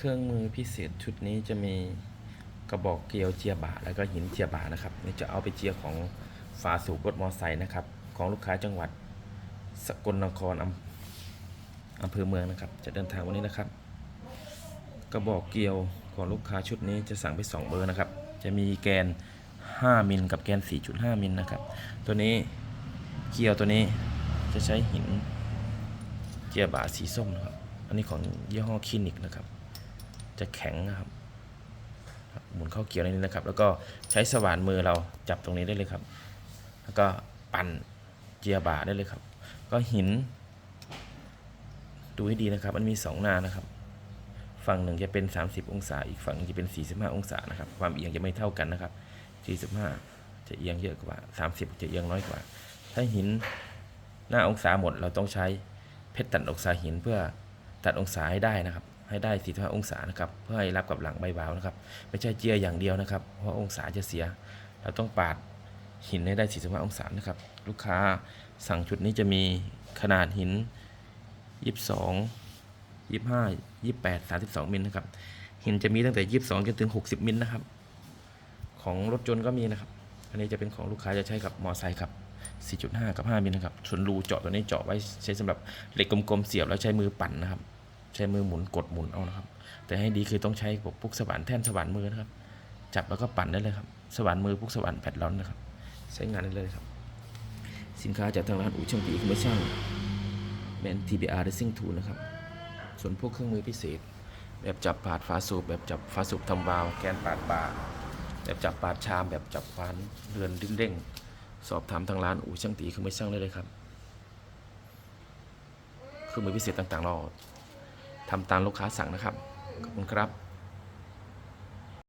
เครื่องมือพิเศษชุดนี้จะมีกระบอกเกลียวเจียบะแล้วก็หินเจียบะนะครับนี่จะเอาไปเจียของฝาสูบรถมอไซค์นะครับ ของลูกค้าจังหวัดสกลนครอำอำเภอเมืองนะครับ จะเดินทางวันนี้นะครับ กระบอกเกลียวของลูกค้าชุดนี้จะสั่งไป 2 เบอร์นะครับ จะมีแกน 5มิลกับแกน 4.5มิลนะครับ ตัวนี้เกลียวตัวนี้จะใช้หินเจียบะสีส้มนะครับ อันนี้ของยี่ห้อคลินิกนะครับ จะแข็งนะครับหมุนเข้าเกียร์ในนี้นะครับ แล้วก็ใช้สว่านมือเราจับตรงนี้ได้เลยครับ แล้วก็ปั่นเจียบาได้เลยครับ ก็หิน ดูให้ดีนะครับ มันมีสองหน้านะครับ ฝั่งหนึ่งจะเป็น 30 องศา อีกฝั่งหนึ่งจะเป็น 45 องศานะครับ ความเอียงจะไม่เท่ากันนะครับ 45 จะเอียงเยอะกว่า 30 จะเอียงน้อยกว่า ถ้าหินหน้าองศาหมดเราต้องใช้เพชรตัดองศาหินเพื่อตัดองศาให้ได้นะครับ ให้ได้ 45 องศานะครับ เพื่อให้รับกับหลังใบบาวนะครับ ไม่ใช่เจียอย่างเดียวนะครับ เพราะองศาจะเสีย เราต้องปาดหินให้ได้ 45 องศานะครับ ลูกค้าสั่งชุดนี้จะมีขนาดหิน 22ยี่ห้ายี่แปดสามสิบสองมิลนะครับ หินจะมีตั้งแต่ยี่สิบสองจนถึงหกสิบมิลนะครับ ของรถยนต์ก็มีนะครับ อันนี้จะเป็นของลูกค้าจะใช้กับมอไซค์ครับ4.5 กับ 5มิลนะครับส่วนรูเจาะตัวนี้เจาะไว้ใช้สำหรับเหล็กกลมๆเสียบแล้วใช้มือปั่นนะครับ ใช้มือหมุนกดหมุนเอานะครับ แต่ให้ดีคือต้องใช้พวกปุกสว่านแท่นสว่านมือนะครับ จับแล้วก็ปั่นได้เลยครับสว่านมือปุกสว่านแผ่นร้อนนะครับ ใช้งานได้เลยครับ สินค้าจากทางร้านอู่ช่างตีคุณไม่ช่างแบรนด์ TBR Racing Tool นะครับ ส่วนพวกเครื่องมือพิเศษ แบบจับปาดฝาสูบแบบจับฝาสูบทำวาล์วแกนปาดปาแบบจับปาดชาม แบบจับควานเรือนดึงเด้งสอบถามทางร้านอู่ช่างตีคือไม่ช่างได้เลยครับเครื่องมือพิเศษต่างๆเรา ทำตามลูกค้าสั่งนะครับ ขอบคุณครับ